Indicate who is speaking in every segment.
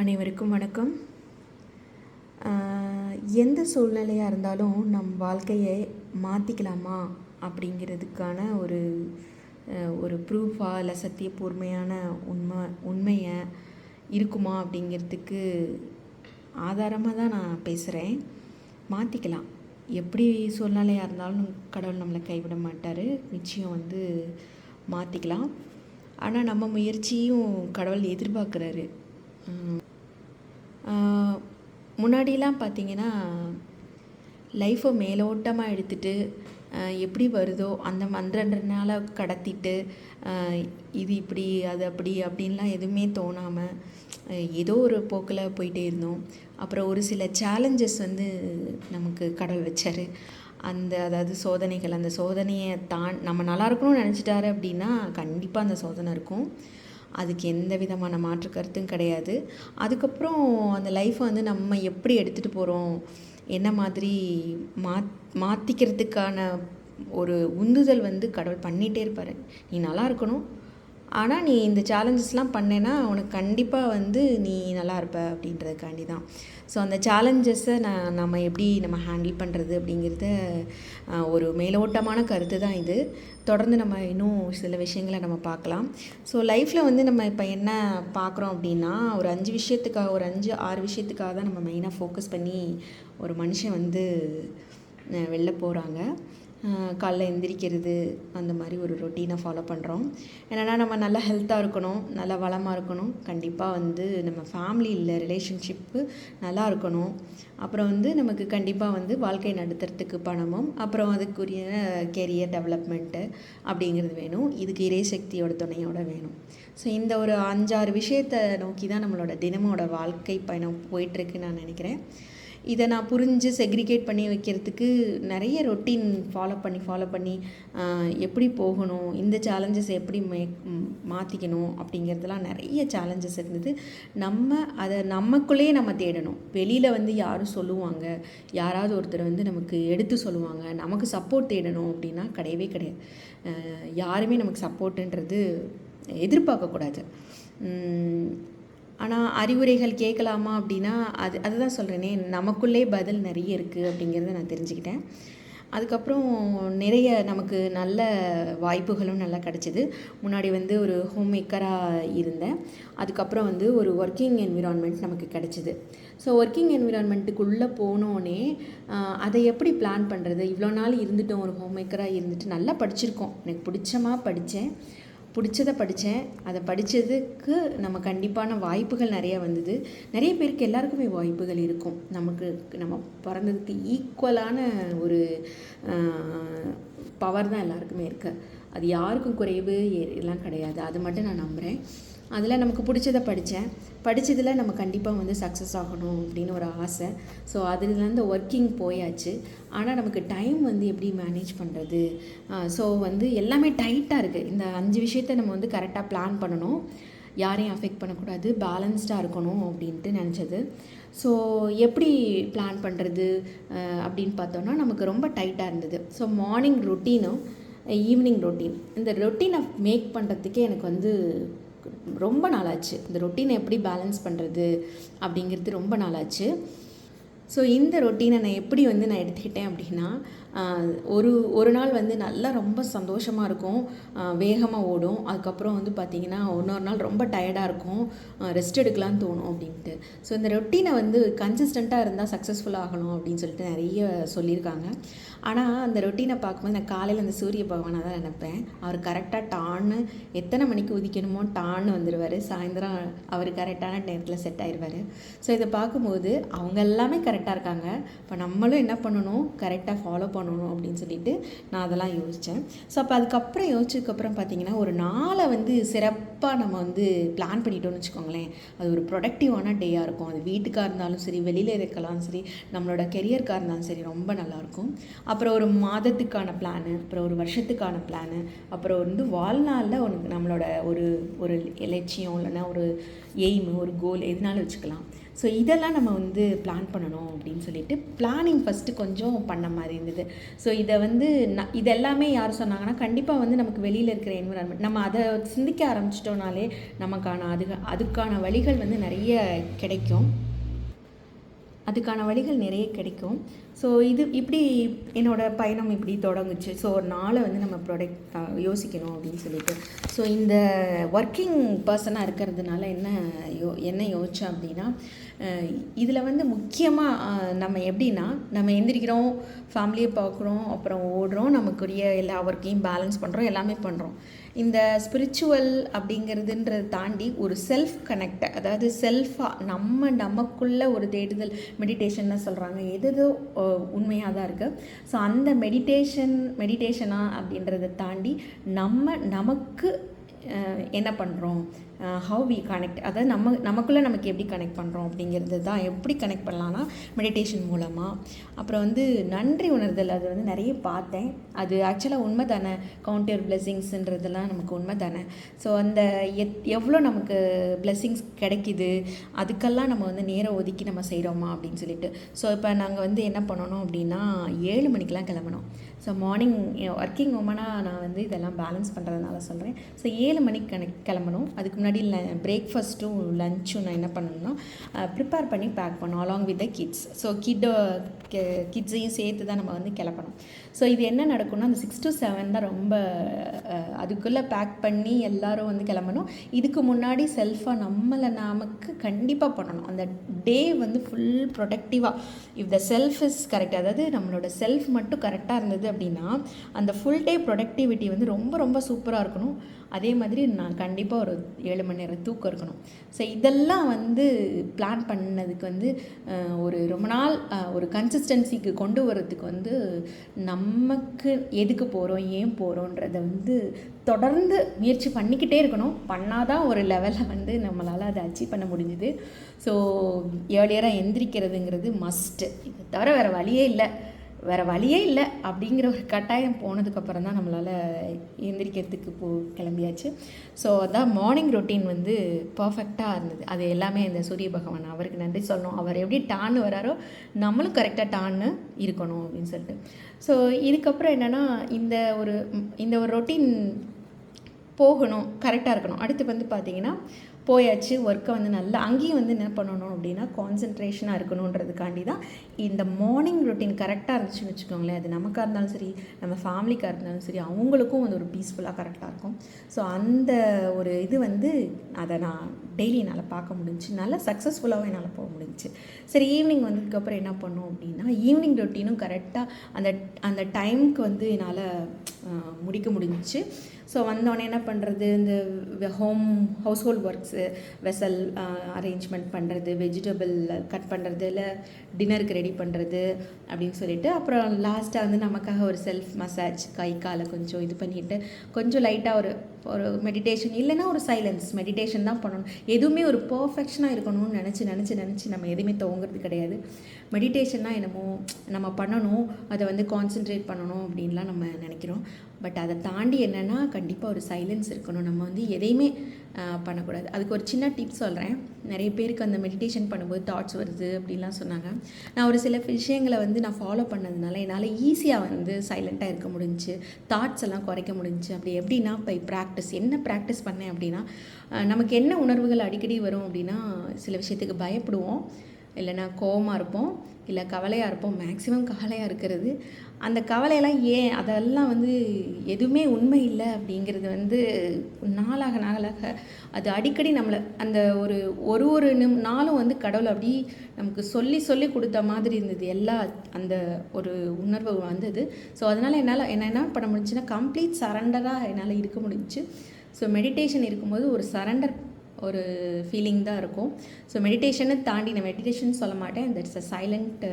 Speaker 1: அனைவருக்கும் வணக்கம். எந்த சூழ்நிலையாக இருந்தாலும் நம் வாழ்க்கையை மாற்றிக்கலாமா அப்படிங்கிறதுக்கான ஒரு ஒரு ப்ரூஃபாக இல்லை சத்தியபூர்மையான உண்மை உண்மையை இருக்குமா அப்படிங்கிறதுக்கு ஆதாரமாக தான் நான் பேசுகிறேன் மாற்றிக்கலாம் எப்படி சூழ்நிலையாக இருந்தாலும் கடவுள் நம்மளை கைவிட மாட்டார். நிச்சயம் வந்து மாற்றிக்கலாம் ஆனால் நம்ம முயற்சியும் கடவுள் எதிர்பார்க்குறாரு. முன்னாடிலாம் பார்த்தீங்கன்னா லைஃப்பை மேலோட்டமாக எடுத்துட்டு எப்படி வருதோ அந்த மந்திரன்ற நாளை கடத்திட்டு இது இப்படி அது அப்படி அப்படின்லாம் எதுவுமே தோணாமல் ஏதோ ஒரு போக்கில் போயிட்டே இருந்தோம். அப்புறம் ஒரு சில சேலஞ்சஸ் வந்து நமக்கு கடவுள் வச்சார். அந்த அதாவது சோதனைகள் அந்த சோதனையை தான் நம்ம நல்லா இருக்கணும்னு நினச்சிட்டாரு அப்படின்னா கண்டிப்பாக அந்த சோதனை இருக்கும். அதுக்கு எந்த விதமான மாற்று கருத்தும் கிடையாது. அதுக்கப்புறம் அந்த லைஃப்பை வந்து நம்ம எப்படி எடுத்துகிட்டு போகிறோம் என்ன மாதிரி மாத் மாற்றிக்கிறதுக்கான ஒரு உந்துதல் வந்து கடவுள் பண்ணிகிட்டே இருப்பார். நீ நல்லா இருக்கணும். ஆனால் நீ இந்த சேலஞ்சஸ்லாம் பண்ணேன்னா உனக்கு கண்டிப்பாக வந்து நீ நல்லா இருப்ப அப்படின்றதுக்காண்டி தான் ஸோ அந்த சேலஞ்சஸை நான் நம்ம எப்படி நம்ம ஹேண்டில் பண்ணுறது அப்படிங்கிறத ஒரு மேலோட்டமான கருத்து தான் இது. தொடர்ந்து நம்ம இன்னும் சில விஷயங்களை நம்ம பார்க்கலாம். ஸோ லைஃப்பில் வந்து நம்ம இப்போ என்ன பார்க்குறோம் அப்படின்னா ஒரு அஞ்சு விஷயத்துக்காக ஒரு அஞ்சு ஆறு விஷயத்துக்காக தான் நம்ம மெயினாக ஃபோக்கஸ் பண்ணி ஒரு மனுஷன் வந்து வெளில போகிறாங்க காலைல எந்திரிக்கிறது அந்த மாதிரி ஒரு ரொட்டீனை ஃபாலோ பண்ணுறோம் என்னென்னா நம்ம நல்லா ஹெல்த்தாக இருக்கணும் நல்லா வளமாக இருக்கணும். கண்டிப்பாக வந்து நம்ம ஃபேமிலியில் ரிலேஷன்ஷிப்பு நல்லா இருக்கணும். அப்புறம் வந்து நமக்கு கண்டிப்பாக வந்து வாழ்க்கை நடத்துறதுக்கு பணமும் அப்புறம் அதுக்குரிய கெரியர் டெவலப்மெண்ட்டு அப்படிங்கிறது வேணும். இதுக்கு இறைசக்தியோட துணையோட வேணும். ஸோ இந்த ஒரு அஞ்சாறு விஷயத்தை நோக்கி தான் நம்மளோட தினமோட வாழ்க்கை பயணம் போயிட்டுருக்குன்னு நான் நினைக்கிறேன். இதை நான் புரிஞ்சு செக்ரிகேட் பண்ணி வைக்கிறதுக்கு நிறைய ரொட்டீன் ஃபாலோ பண்ணி ஃபாலோ பண்ணி எப்படி போகணும் இந்த சேலஞ்சஸ் எப்படி மே மாற்றிக்கணும் அப்படிங்கிறதுலாம் நிறைய சேலஞ்சஸ் இருந்தது. நம்ம அதை நமக்குள்ளேயே நம்ம தேடணும். வெளியில் வந்து யாரும் சொல்லுவாங்க. யாராவது ஒருத்தர் வந்து நமக்கு எடுத்து சொல்லுவாங்க. நமக்கு சப்போர்ட் தேடணும் அப்படின்னா கிடையவே கிடையாது. யாருமே நமக்கு சப்போர்ட்டுன்றது எதிர்பார்க்கக்கூடாது. ஆனால் அறிவுரைகள் கேட்கலாமா அப்படின்னா அது அதுதான் சொல்கிறேனே நமக்குள்ளே பதில் நிறைய இருக்குது அப்படிங்கிறத நான் தெரிஞ்சுக்கிட்டேன். அதுக்கப்புறம் நிறைய நமக்கு நல்ல வாய்ப்புகளும் நல்லா கிடச்சிது. முன்னாடி வந்து ஒரு ஹோம் மேக்கராக இருந்தேன். அதுக்கப்புறம் வந்து ஒரு ஒர்க்கிங் என்விரான்மெண்ட் நமக்கு கிடச்சிது. ஸோ ஒர்க்கிங் என்விரான்மெண்ட்டுக்குள்ளே போனோடனே அதை எப்படி பிளான் பண்ணுறது இவ்வளோ நாள் இருந்துட்டோம் ஒரு ஹோம் மேக்கராக இருந்துட்டு நல்லா படிச்சிருக்கோம். எனக்கு பிடிச்சமாக படித்தேன் பிடிச்சதை படித்தேன். அதை படித்ததுக்கு நம்ம கண்டிப்பான வாய்ப்புகள் நிறைய வந்தது. நிறைய பேருக்கு எல்லாருக்குமே வாய்ப்புகள் இருக்கும். நமக்கு நம்ம பிறந்ததுக்கு ஈக்குவலான ஒரு பவர் தான் எல்லாருக்குமே இருக்குது அது யாருக்கும் குறைவு எல்லாம் கிடையாது. அது மட்டும் நான் நம்புகிறேன் அதில் நமக்கு பிடிச்சதை படித்தேன் படித்ததில் நம்ம கண்டிப்பாக வந்து சக்ஸஸ் ஆகணும் அப்படின்னு ஒரு ஆசை. ஸோ அதுலேருந்து ஒர்க்கிங் போயாச்சு. ஆனால் நமக்கு டைம் வந்து எப்படி மேனேஜ் பண்ணுறது ஸோ வந்து எல்லாமே டைட்டாக இருக்குது இந்த அஞ்சு விஷயத்தை நம்ம வந்து கரெக்டாக பிளான் பண்ணணும். யாரையும் அஃபெக்ட் பண்ணக்கூடாது. பேலன்ஸ்டாக இருக்கணும் அப்படின்ட்டு நினச்சது. ஸோ எப்படி பிளான் பண்ணுறது அப்படின்னு பார்த்தோன்னா நமக்கு ரொம்ப டைட்டாக இருந்தது. ஸோ மார்னிங் ரொட்டீனும் ஈவினிங் ரொட்டீன் இந்த ரொட்டீனை மேக் பண்ணுறதுக்கே எனக்கு வந்து ரொம்ப நாளாச்சு. இந்த ரொட்டீனை எப்படி பேலன்ஸ் பண்ணுறது அப்படிங்கிறது ரொம்ப நாளாச்சு. ஸோ இந்த ரொட்டீனை நான் எப்படி வந்து நான் எடுத்துக்கிட்டேன் அப்படின்னா ஒரு ஒரு நாள் வந்து நல்லா ரொம்ப சந்தோஷமாக இருக்கும். வேகமாக ஓடும். அதுக்கப்புறம் வந்து பார்த்திங்கன்னா இன்னொரு நாள் ரொம்ப டயர்டாக இருக்கும். ரெஸ்ட் எடுக்கலாம்னு தோணும் அப்படின்ட்டு. ஸோ இந்த ரொட்டீனை வந்து கன்சிஸ்டண்ட்டாக இருந்தால் சக்ஸஸ்ஃபுல் ஆகணும் அப்படின்னு சொல்லிட்டு நிறைய சொல்லியிருக்காங்க. ஆனால் அந்த ரொட்டீனை பார்க்கும்போது நான் காலையில் அந்த சூரிய பகவானை தான் நினைப்பேன். அவர் கரெக்டாக டான்னு எத்தனை மணிக்கு உதிக்கணுமோ டான்னு வந்துடுவார் சாயந்தரம் அவர் கரெக்டான நேரத்தில் செட் ஆயிடுவார் ஸோ இதை பார்க்கும்போது அவங்க எல்லாமே கரெக்டாக இருக்காங்க. இப்போ நம்மளும் என்ன பண்ணணும்? கரெக்டாக ஃபாலோ பண்ணணும். பண்ணணும் அப்படின்னு சொல்லிட்டு நான் அதெல்லாம் யோசித்தேன் ஸோ அப்போ அதுக்கப்புறம் யோசிச்சதுக்கப்புறம் பார்த்தீங்கன்னா ஒரு நாளை வந்து சிறப்பாக நம்ம வந்து பிளான் பண்ணிட்டோம்னு வச்சுக்கோங்களேன். அது ஒரு ப்ரொடக்டிவான டேயாக இருக்கும். அது வீட்டுக்காக இருந்தாலும் சரி வெளியில் இருக்கலாம் சரி நம்மளோட கெரியருக்காக இருந்தாலும் சரி ரொம்ப நல்லாயிருக்கும் அப்புறம் ஒரு மாதத்துக்கான பிளானு அப்புறம் ஒரு வருஷத்துக்கான பிளானு அப்புறம் வந்து வாழ்நாளில் உனக்கு நம்மளோட ஒரு ஒரு லட்சியம் இல்லைன்னா ஒரு எய்மு ஒரு கோல் எதுனாலும் வச்சுக்கலாம். ஸோ இதெல்லாம் நம்ம வந்து பிளான் பண்ணணும் அப்படின்னு சொல்லிட்டு பிளானிங் ஃபஸ்ட்டு கொஞ்சம் பண்ண மாதிரி இருந்தது. ஸோ இதை வந்து ந இதெல்லாமே யார் சொன்னாங்கன்னா கண்டிப்பாக வந்து நமக்கு வெளியில் இருக்கிற என்விரான்மெண்ட் நம்ம அதை சிந்திக்க ஆரம்பிச்சிட்டோனாலே நமக்கான அது அதுக்கான வழிகள் வந்து நிறைய கிடைக்கும். அதுக்கான வழிகள் நிறைய கிடைக்கும். ஸோ இது இப்படி என்னோடய பயணம் இப்படி தொடங்குச்சு. ஸோ ஒரு நாளை வந்து நம்ம ப்ராடக்ட் யோசிக்கணும் அப்படின்னு சொல்லிட்டு. ஸோ இந்த ஒர்க்கிங் பர்சனாக இருக்கிறதுனால என்ன யோ என்ன யோசித்தேன் அப்படின்னா இதில் வந்து முக்கியமாக நம்ம எப்படின்னா நம்ம எந்திரிக்கிறோம் ஃபேமிலியை பார்க்குறோம் அப்புறம் ஓடுறோம் நமக்குரிய எல்லா ஒர்க்கையும் பேலன்ஸ் பண்ணுறோம் எல்லாமே பண்ணுறோம் இந்த ஸ்பிரிச்சுவல் அப்படிங்கிறதுன்றதை தாண்டி ஒரு செல்ஃப் கனெக்ட் அதாவது செல்ஃபாக நம்ம நமக்குள்ள ஒரு தேடுதல் மெடிடேஷன்னு சொல்கிறாங்க எது எதோ உண்மையாக தான் இருக்குது ஸோ அந்த மெடிடேஷன் மெடிடேஷனாக அப்படின்றத தாண்டி நம்ம நமக்கு என்ன பண்ணுறோம் ஹவு வி கனெக்ட் அதாவது நம்ம நமக்குள்ளே நமக்கு எப்படி கனெக்ட் பண்ணுறோம் அப்படிங்கிறது தான் எப்படி கனெக்ட் பண்ணலான்னா மெடிடேஷன் மூலமாக அப்புறம் வந்து நன்றி உணர்தல் அது வந்து நிறைய பார்த்தேன். அது ஆக்சுவலாக உண்மை தானே கவுண்டர் பிளெஸ்ஸிங்ஸ்ன்றதெல்லாம் நமக்கு உண்மை தானே ஸோ அந்த எத் எவ்வளோ நமக்கு பிளெஸ்ஸிங்ஸ் கிடைக்குது? அதுக்கெல்லாம் நம்ம வந்து நேரம் ஒதுக்கி நம்ம செய்கிறோமா அப்படின்னு சொல்லிட்டு. ஸோ இப்போ நாங்கள் வந்து என்ன பண்ணணும் அப்படின்னா ஏழு மணிக்கெலாம் கிளம்பணும். ஸோ மார்னிங் ஒர்க்கிங் உமனாக நான் வந்து இதெல்லாம் பேலன்ஸ் பண்ணுறதுனால சொல்கிறேன் ஸோ ஏழு மணிக்கு கணக்கு கிளம்பணும். அதுக்கு முன்னாடி பிரேக்ஃபாஸ்ட்டும் லஞ்சும் நான் என்ன பண்ணணும்னா ப்ரிப்பேர் பண்ணி பேக் பண்ணணும் along with the kids so கிட்டோ கிட்ஸையும் சேர்த்து தான் நம்ம வந்து கிளப்பணும். ஸோ இது என்ன நடக்கும்னா அந்த சிக்ஸ் டு செவன் தான் ரொம்ப அதுக்குள்ளே பேக் பண்ணி எல்லாரும் வந்து கிளம்பணும். இதுக்கு முன்னாடி செல்ஃபாக நம்மளை நமக்கு கண்டிப்பாக பண்ணணும். அந்த டே வந்து full ப்ரொடக்டிவாக if the self is correct அதாவது நம்மளோட செல்ஃப் மட்டும் கரெக்டாக இருந்தது அப்படின்னா அந்த ஃபுல் டே ப்ரொடக்டிவிட்டி வந்து ரொம்ப ரொம்ப சூப்பராக இருக்கணும். அதே மாதிரி நான் கண்டிப்பாக ஒரு ஏழு மணி நேரம் தூக்கம் இருக்கணும். ஸோ இதெல்லாம் வந்து பிளான் பண்ணதுக்கு வந்து ஒரு ரொம்ப நாள் ஒரு கன்சிஸ்டன்சிக்கு கொண்டு வரதுக்கு வந்து நம்ம நமக்கு எதுக்கு போகிறோம் ஏன் போகிறோன்றத வந்து தொடர்ந்து முயற்சி பண்ணிக்கிட்டே இருக்கணும். பண்ணாதான் ஒரு லெவலில் வந்து நம்மளால் அதை அச்சீவ் பண்ண முடிஞ்சுது. ஸோ ஏர்லியராக எந்திரிக்கிறதுங்கிறது மஸ்ட்டு இதை தவிர வேறு வழியே இல்லை. வேறு வழியே இல்லை அப்படிங்கிற ஒரு கட்டாயம் போனதுக்கப்புறம் தான் நம்மளால் எந்திரிக்கிறதுக்கு போ கிளம்பியாச்சு. ஸோ அதான் மார்னிங் ரொட்டீன் வந்து பர்ஃபெக்டாக இருந்தது. அது எல்லாமே இந்த சூரிய பகவான் அவருக்கு நன்றி சொல்லணும். அவர் எப்படி டான்னு வராரோ நம்மளும் கரெக்டாக டான்னு இருக்கணும் அப்படின்னு சொல்லிட்டு. ஸோ இதுக்கப்புறம் என்னென்னா இந்த ஒரு இந்த ஒரு ரொட்டீன் போகணும் கரெக்டாக இருக்கணும். அடுத்து வந்து பார்த்தீங்கன்னா போயாச்சு ஒர்க்கை வந்து நல்லா அங்கேயும் வந்து என்ன பண்ணணும் அப்படின்னா கான்சென்ட்ரேஷனாக இருக்கணுன்றதுக்காண்டி தான் இந்த மார்னிங் ரொட்டீன் கரெக்டாக இருந்துச்சுன்னு வச்சுக்கோங்களேன். அது நமக்காக இருந்தாலும் சரி நம்ம ஃபேமிலிக்காக இருந்தாலும் சரி அவங்களுக்கும் வந்து ஒரு பீஸ்ஃபுல்லாக கரெக்டாக இருக்கும். ஸோ அந்த ஒரு இது வந்து அதை நான் டெய்லி என்னால் பார்க்க முடிஞ்சு நல்லா சக்ஸஸ்ஃபுல்லாகவும் என்னால் போக முடிஞ்சுச்சு சரி ஈவினிங் வந்ததுக்கப்புறம் என்ன பண்ணோம் அப்படின்னா ஈவினிங் ரொட்டீனும் கரெக்டாக அந்த அந்த டைமுக்கு வந்து என்னால் முடிக்க முடிஞ்சிச்சு. ஸோ வந்தோடனே என்ன பண்ணுறது இந்த home house hold works vessel arrangement பண்ணுறது வெஜிடபிள் கட் பண்ணுறது இல்லை டின்னருக்கு ரெடி பண்ணுறது அப்படின்னு சொல்லிட்டு அப்புறம் லாஸ்ட்டாக வந்து நமக்காக ஒரு செல்ஃப் மசாஜ் கை காலை கொஞ்சம் இது பண்ணிட்டு கொஞ்சம் லைட்டாக ஒரு ஒரு மெடிடேஷன் இல்லைன்னா ஒரு சைலன்ஸ் மெடிடேஷன் தான் பண்ணணும். எதுவுமே ஒரு பர்ஃபெக்ஷனாக இருக்கணும்னு நினச்சி நினச்சி நினச்சி நம்ம எதுவுமே துவங்குறது கிடையாது. மெடிடேஷன்னா என்னமோ நம்ம பண்ணணும் அதை வந்து கான்சென்ட்ரேட் பண்ணணும் அப்படின்லாம் நம்ம நினைக்கிறோம். பட் அதை தாண்டி என்னென்னா கண்டிப்பாக ஒரு சைலன்ஸ் இருக்கணும். நம்ம வந்து எதையுமே பண்ணக்கூடாது. அதுக்கு ஒரு சின்ன டிப்ஸ் சொல்கிறேன் நிறைய பேருக்கு அந்த மெடிடேஷன் பண்ணும்போது தாட்ஸ் வருது அப்படின்லாம் சொன்னாங்க. நான் ஒரு சில விஷயங்களை வந்து நான் ஃபாலோ பண்ணதுனால என்னால் ஈஸியாக வந்து சைலண்ட்டாக இருக்க முடிஞ்சுச்சு தாட்ஸ் எல்லாம் குறைக்க முடிஞ்சு அப்படி எப்படின்னா பை ப்ராக்டிஸ் என்ன ப்ராக்டிஸ் பண்ணேன் அப்படின்னா நமக்கு என்ன உணர்வுகள் அடிக்கடி வரும் அப்படின்னா சில விஷயத்துக்கு பயப்படுவோம். இல்லைன்னா கோவமாக இருப்போம். இல்லை கவலையாக இருப்போம். மேக்ஸிமம் கவலையாக இருக்கிறது. அந்த கவலையெல்லாம் ஏன்? அதெல்லாம் வந்து எதுவுமே உண்மை இல்லை அப்படிங்கிறது வந்து நாளாக நாளாக அது அடிக்கடி நம்மளை அந்த ஒரு ஒரு ஒரு நிம் நாளும் வந்து கடவுள் அப்படி நமக்கு சொல்லி சொல்லி கொடுத்த மாதிரி இருந்தது. எல்லா அந்த ஒரு உணர்வு வந்தது. ஸோ அதனால் என்னால் என்ன என்ன பண்ண முடிஞ்சுன்னா கம்ப்ளீட் சரண்டராக என்னால் இருக்க முடிஞ்சுச்சு. ஸோ மெடிடேஷன் இருக்கும்போது ஒரு சரண்டர் ஒரு ஃபீலிங் தான் இருக்கும். ஸோ மெடிடேஷனை தாண்டி நான் மெடிடேஷன் சொல்ல மாட்டேன். தட்ஸ் அ சைலண்ட்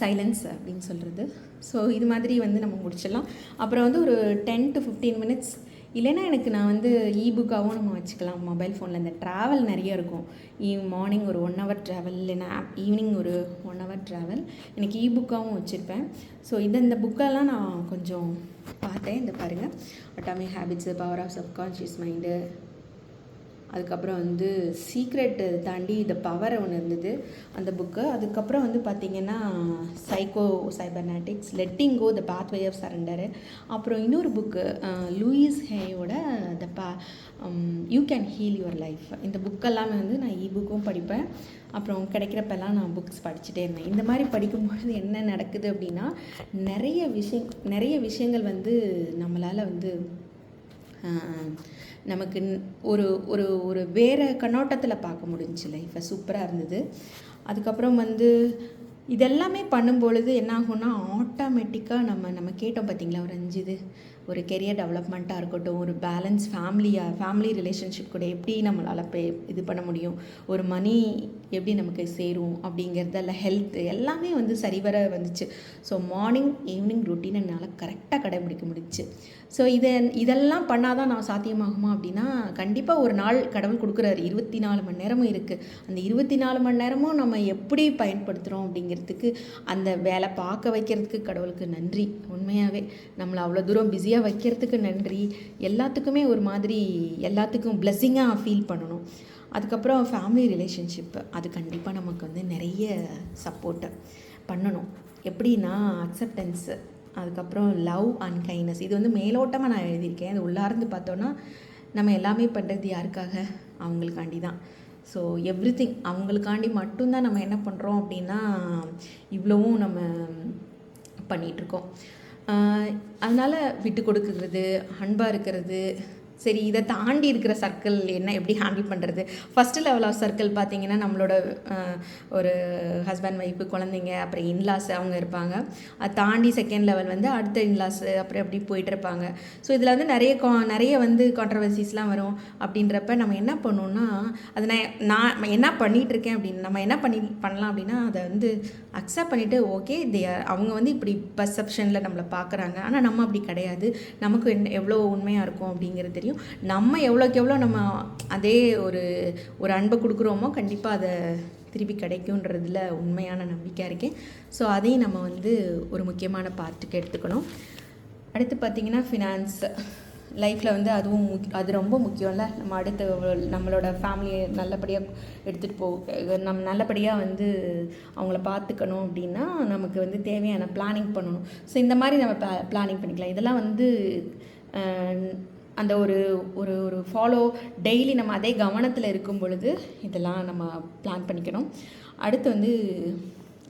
Speaker 1: சைலன்ஸ் அப்படின்னு சொல்கிறது ஸோ இது மாதிரி வந்து நம்ம முடிச்சிடலாம். அப்புறம் வந்து ஒரு டென் டு ஃபிஃப்டீன் மினிட்ஸ் இல்லைன்னா எனக்கு நான் வந்து இபுக்காகவும் நம்ம வச்சுக்கலாம். மொபைல் ஃபோனில் இந்த ட்ராவல் நிறைய இருக்கும். ஈ மார்னிங் ஒரு ஒன் ஹவர் ட்ராவல் இல்லைன்னா ஈவினிங் ஒரு ஒன் ஹவர் ட்ராவல் எனக்கு இபுக்காகவும் வச்சுருப்பேன். ஸோ இந்த இந்த புக்கெல்லாம் நான் கொஞ்சம் பார்த்தேன். இந்த பாருங்கள் atomic habits power of subconscious mind அதுக்கப்புறம் வந்து சீக்ரெட்டு தாண்டி த பவர் ஒன்று இருந்தது அந்த புக்கு அதுக்கப்புறம் வந்து பார்த்திங்கன்னா psycho cybernetics letting go the pathway of surrender அப்புறம் இன்னொரு புக்கு லூயிஸ் ஹேயோட த பா you can heal your life இந்த புக்கெல்லாமே வந்து நான் இ புக்கும் படிப்பேன். அப்புறம் கிடைக்கிறப்பெல்லாம் நான் புக்ஸ் படிச்சுட்டே இருந்தேன். இந்த மாதிரி படிக்கும்பொழுது என்ன நடக்குது அப்படின்னா நிறைய விஷயம் நிறைய விஷயங்கள் வந்து நம்மளால் வந்து நமக்கு ஒரு ஒரு ஒரு வேறு கண்ணோட்டத்தில் பார்க்க முடிஞ்சுச்சு லைஃப்பை சூப்பராக இருந்தது. அதுக்கப்புறம் வந்து இதெல்லாமே பண்ணும்பொழுது என்ன ஆகும்னா ஆட்டோமேட்டிக்காக நம்ம நம்ம கேட்டோம் பார்த்தீங்களா ஒரு அஞ்சு இது. ஒரு கெரியர் டெவலப்மெண்ட்டாக இருக்கட்டும் ஒரு பேலன்ஸ் ஃபேமிலியாக ஃபேமிலி ரிலேஷன்ஷிப் கூட எப்படி நம்மளால் பே இது பண்ண முடியும்? ஒரு மணி எப்படி நமக்கு சேரும் அப்படிங்கிறது இல்லை ஹெல்த் எல்லாமே வந்து சரிவர வந்துச்சு. ஸோ மார்னிங் ஈவினிங் ரொட்டீன் என்னால் கரெக்டாக கடைபிடிக்க முடிச்சு. ஸோ இதை இதெல்லாம் பண்ணால் தான் நான் சாத்தியமாகுமா அப்படின்னா கண்டிப்பாக ஒரு நாள் கடவுள் கொடுக்குறாரு. இருபத்தி நாலு மணி நேரமும் இருக்குது அந்த இருபத்தி நாலு மணி நேரமும் நம்ம எப்படி பயன்படுத்துகிறோம் அப்படிங்கிறதுக்கு அந்த வேலை பார்க்க வைக்கிறதுக்கு கடவுளுக்கு நன்றி. உண்மையாகவே நம்மளை அவ்வளோ தூரம் பிஸியாக வைக்கிறதுக்கு நன்றி. எல்லாத்துக்குமே ஒரு மாதிரி எல்லாத்துக்கும் பிளெஸ்ஸிங்காக ஃபீல் பண்ணணும். அதுக்கப்புறம் ஃபேமிலி ரிலேஷன்ஷிப் அது கண்டிப்பாக நமக்கு வந்து நிறைய சப்போர்ட்டு பண்ணணும். எப்படின்னா அக்செப்டன்ஸு அதுக்கப்புறம் லவ் அண்ட் கைண்ட்னஸ் இது வந்து மேலோட்டமாக நான் எழுதியிருக்கேன். அது உள்ளார்ந்து பார்த்தோன்னா நம்ம எல்லாமே பண்ணுறது யாருக்காக? அவங்களுக்காண்டி தான். ஸோ எவ்ரி திங் அவங்களுக்காண்டி மட்டும்தான் நம்ம என்ன பண்ணுறோம் அப்படின்னா இவ்வளவும் நம்ம பண்ணிகிட்ருக்கோம் அதனால் விட்டு கொடுக்குறது அன்பாக இருக்கிறது சரி இதை தாண்டி இருக்கிற சர்க்கிள் என்ன எப்படி ஹேண்டில் பண்ணுறது ஃபஸ்ட்டு லெவல் ஆஃப் சர்க்கிள் பார்த்தீங்கன்னா நம்மளோட ஒரு ஹஸ்பண்ட் ஒய்ஃபு குழந்தைங்க அப்புறம் இன்லாஸ் அவங்க இருப்பாங்க. அதை தாண்டி செகண்ட் லெவல் வந்து அடுத்த இன்லாஸ் அப்புறம் அப்படி போயிட்டு இருப்பாங்க. ஸோ இதில் வந்து நிறைய கா நிறைய வந்து கான்ட்ரவர்சிஸ்லாம் வரும். அப்படின்றப்ப நம்ம என்ன பண்ணோம்னா அதை நான் நான் என்ன பண்ணிகிட்டு இருக்கேன் அப்படின்னு நம்ம என்ன பண்ணி பண்ணலாம் அப்படின்னா அதை வந்து அக்செப்ட் பண்ணிவிட்டு ஓகே தே அவங்க வந்து இப்படி பர்செப்ஷனில் நம்மளை பார்க்குறாங்க. ஆனால் நம்ம அப்படி கிடையாது. நமக்கு என்ன எவ்வளோ உண்மையாக இருக்கும் அப்படிங்கிறது தெரியும். நம்ம எவ்வளோக்கு எவ்வளோ நம்ம அதே ஒரு ஒரு அன்பை கொடுக்குறோமோ கண்டிப்பாக அதை திருப்பி கிடைக்குன்றதுல உண்மையான நம்பிக்கை இருக்கேன். ஸோ அதையும் நம்ம வந்து ஒரு முக்கியமான பார்ட்டுக்கு எடுத்துக்கணும். அடுத்து பார்த்திங்கன்னா ஃபினான்ஸ் லைஃப்பில் வந்து அதுவும் முக் அது ரொம்ப முக்கியம்ல. நம்ம அடுத்து நம்மளோட ஃபேமிலியை நல்லபடியாக எடுத்துகிட்டு போ நம்ம நல்லபடியாக வந்து அவங்கள பார்த்துக்கணும் அப்படின்னா நமக்கு வந்து தேவையான பிளானிங் பண்ணணும். ஸோ இந்த மாதிரி நம்ம பிளானிங் பண்ணிக்கலாம். இதெல்லாம் வந்து அந்த ஒரு ஒரு ஒரு ஃபாலோ டெய்லி நம்ம அதே கவனத்தில் இருக்கும் பொழுது இதெல்லாம் நம்ம பிளான் பண்ணிக்கணும். அடுத்து வந்து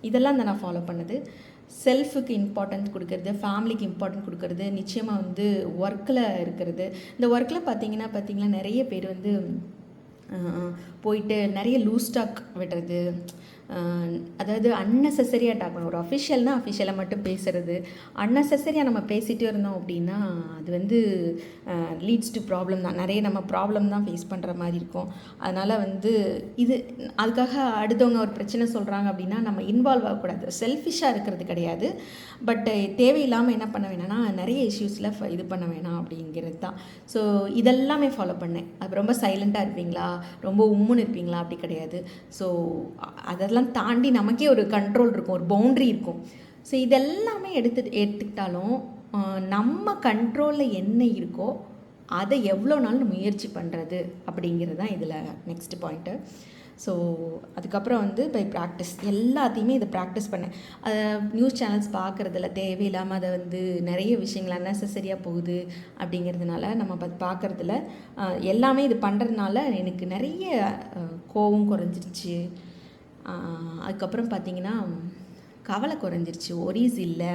Speaker 1: இதெல்லாம் தான் நான் ஃபாலோ பண்ணது. செல்ஃபுக்கு இம்பார்ட்டன்ஸ் கொடுக்கறது ஃபேமிலிக்கு இம்பார்ட்டன்ட் கொடுக்கறது நிச்சயமாக வந்து ஒர்க்கில் இருக்கிறது. இந்த ஒர்க்கில் பார்த்தீங்கன்னா பார்த்தீங்கன்னா நிறைய பேர் வந்து போயிட்டு நிறைய லூஸ் டாக் விடுறது அதாவது அன்னெசரியாக டாக் பண்ணணும். ஒரு அஃபிஷியல்னால் அஃபிஷியலாக மட்டும் பேசுகிறது அன்னெசரியாக நம்ம பேசிகிட்டே இருந்தோம் அப்படின்னா அது வந்து லீட்ஸ் டு ப்ராப்ளம் தான். நிறைய நம்ம ப்ராப்ளம் தான் ஃபேஸ் பண்ணுற மாதிரி இருக்கும். அதனால் வந்து இது அதுக்காக அடுத்தவங்க ஒரு பிரச்சனை சொல்கிறாங்க அப்படின்னா நம்ம இன்வால்வ் ஆகக்கூடாது. செல்ஃபிஷாக இருக்கிறது கிடையாது. பட் தேவையில்லாமல் என்ன பண்ண வேணாம்னா நிறைய இஷ்யூஸில் இது பண்ண வேணாம் அப்படிங்கிறது தான். ஸோ இதெல்லாமே ஃபாலோ பண்ணேன். அது ரொம்ப சைலண்ட்டாக இருப்பீங்களா? ரொம்ப உம்முன்னு இருப்பீங்களா? அப்படி கிடையாது. ஸோ அதெல்லாம் தாண்டி நமக்கே ஒரு கண்ட்ரோல் இருக்கும் ஒரு பவுண்ட்ரி இருக்கும். ஸோ இதெல்லாமே எடுத்து எடுத்துக்கிட்டாலும் நம்ம கண்ட்ரோலில் என்ன இருக்கோ அதை எவ்வளோ நாள் முயற்சி பண்ணுறது அப்படிங்கிறது தான் இதில் நெக்ஸ்ட் பாயிண்ட்டு ஸோ அதுக்கப்புறம் வந்து பை ப்ராக்டிஸ் எல்லாத்தையுமே இதை ப்ராக்டிஸ் பண்ணேன். அதை நியூஸ் சேனல்ஸ் பார்க்குறதுல தேவையில்லாமல் அதை வந்து நிறைய விஷயங்கள் அன்னெசரியாக போகுது அப்படிங்கிறதுனால நம்ம ப பார்க்குறதுல எல்லாமே இது பண்ணுறதுனால எனக்கு நிறைய கோவம் குறைஞ்சிருச்சு. அதுக்கப்புறம் பார்த்தீங்கன்னா கவலை குறைஞ்சிருச்சு. ஒரீஸ் இல்லை.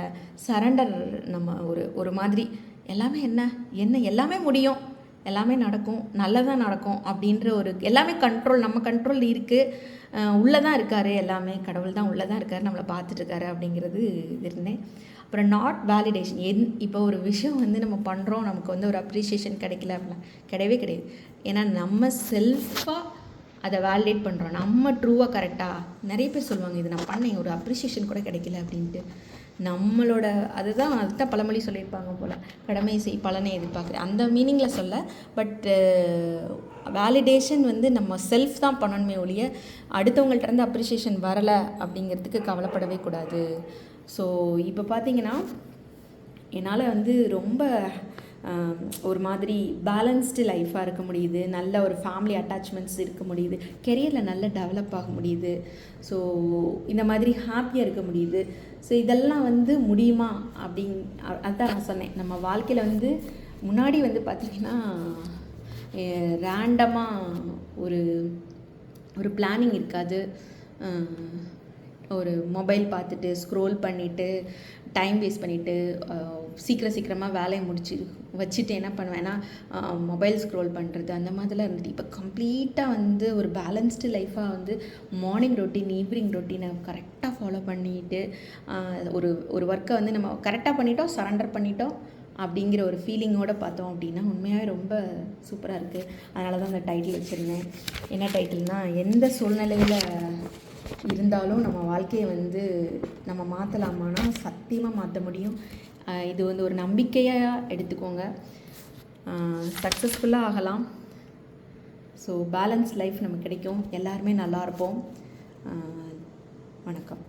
Speaker 1: சரண்டர் நம்ம ஒரு ஒரு மாதிரி. எல்லாமே என்ன? என்ன? எல்லாமே முடியும். எல்லாமே நடக்கும். நல்லதாக நடக்கும் அப்படின்ற ஒரு எல்லாமே கண்ட்ரோல் நம்ம கண்ட்ரோல் இருக்குது உள்ளே தான் இருக்கார் எல்லாமே. கடவுள் தான் உள்ளே தான் இருக்கார். நம்மளை பார்த்துட்ருக்காரு அப்படிங்கிறது இது இருந்தேன். அப்புறம் நாட் வேலிடேஷன் என் இப்போ ஒரு விஷயம் வந்து நம்ம பண்ணுறோம் நமக்கு வந்து ஒரு அப்ரிஷியேஷன் கிடைக்கல அப்படிலாம் கிடையவே கிடையாது. ஏன்னா நம்ம செல்ஃபாக அதை வேலிடேட் பண்ணுறோம் நம்ம ட்ரூவாக கரெக்டாக நிறைய பேர் சொல்லுவாங்க இது நான் பண்ணேன் ஒரு அப்ரிஷியேஷன் கூட கிடைக்கல அப்படின்ட்டு. நம்மளோட அதுதான் அதுதான் பழமொழி சொல்லியிருப்பாங்க போல் கடமை செய் பலனை எதிர்பார்க்குறேன் அந்த மீனிங்கில் சொல்ல பட் வேலிடேஷன் வந்து நம்ம செல்ஃப் தான் பண்ணணுமே ஒழிய அடுத்தவங்கள்ட்ட இருந்து அப்ரிஷியேஷன் வரலை அப்படிங்கிறதுக்கு கவலைப்படவே கூடாது. ஸோ இப்போ பார்த்தீங்கன்னா என்னால் வந்து ரொம்ப ஒரு மாதிரி பேலன்ஸ்டு லைஃப்பாக இருக்க முடியுது. நல்ல ஒரு ஃபேமிலி அட்டாச்மெண்ட்ஸ் இருக்க முடியுது. கெரியரில் நல்ல டெவலப் ஆக முடியுது. ஸோ இந்த மாதிரி ஹாப்பியாக இருக்க முடியுது. ஸோ இதெல்லாம் வந்து முடியுமா? அப்படிங் அதுதான் நான் சொன்னேன். நம்ம வாழ்க்கையில் வந்து முன்னாடி வந்து பார்த்திங்கன்னா ரேண்டமாக ஒரு ஒரு பிளானிங் இருக்காது. ஒரு மொபைல் பார்த்துட்டு ஸ்க்ரோல் பண்ணிவிட்டு டைம் வேஸ்ட் பண்ணிவிட்டு சீக்கிரம் சீக்கிரமாக வேலையை முடிச்சு வச்சுட்டு என்ன பண்ணுவேன்னா மொபைல் ஸ்க்ரோல் பண்ணுறது அந்த மாதிரிலாம் இருந்துட்டு இப்போ கம்ப்ளீட்டாக வந்து ஒரு பேலன்ஸ்டு லைஃப்பாக வந்து மார்னிங் ரொட்டீன் ஈவினிங் ரொட்டீனை கரெக்டாக ஃபாலோ பண்ணிட்டு ஒரு ஒரு ஒர்க்கை வந்து நம்ம கரெக்டாக பண்ணிட்டோம் சரண்டர் பண்ணிட்டோம் அப்படிங்கிற ஒரு ஃபீலிங்கோடு பார்த்தோம் அப்படின்னா உண்மையாகவே ரொம்ப சூப்பராக இருக்குது அதனால தான் அந்த டைட்டில் வச்சுருந்தேன். என்ன டைட்டில்னால் எந்த சூழ்நிலையில் இருந்தாலும் நம்ம வாழ்க்கையை வந்து நம்ம மாற்றலாமான்னா சத்தியமாக மாற்ற முடியும். இது வந்து ஒரு நம்பிக்கையாக எடுத்துக்கோங்க. சக்ஸஸ்ஃபுல்லாக ஆகலாம். ஸோ பேலன்ஸ் லைஃப் நமக்கு கிடைக்கும். எல்லாருமே நல்லா இருப்போம். வணக்கம்.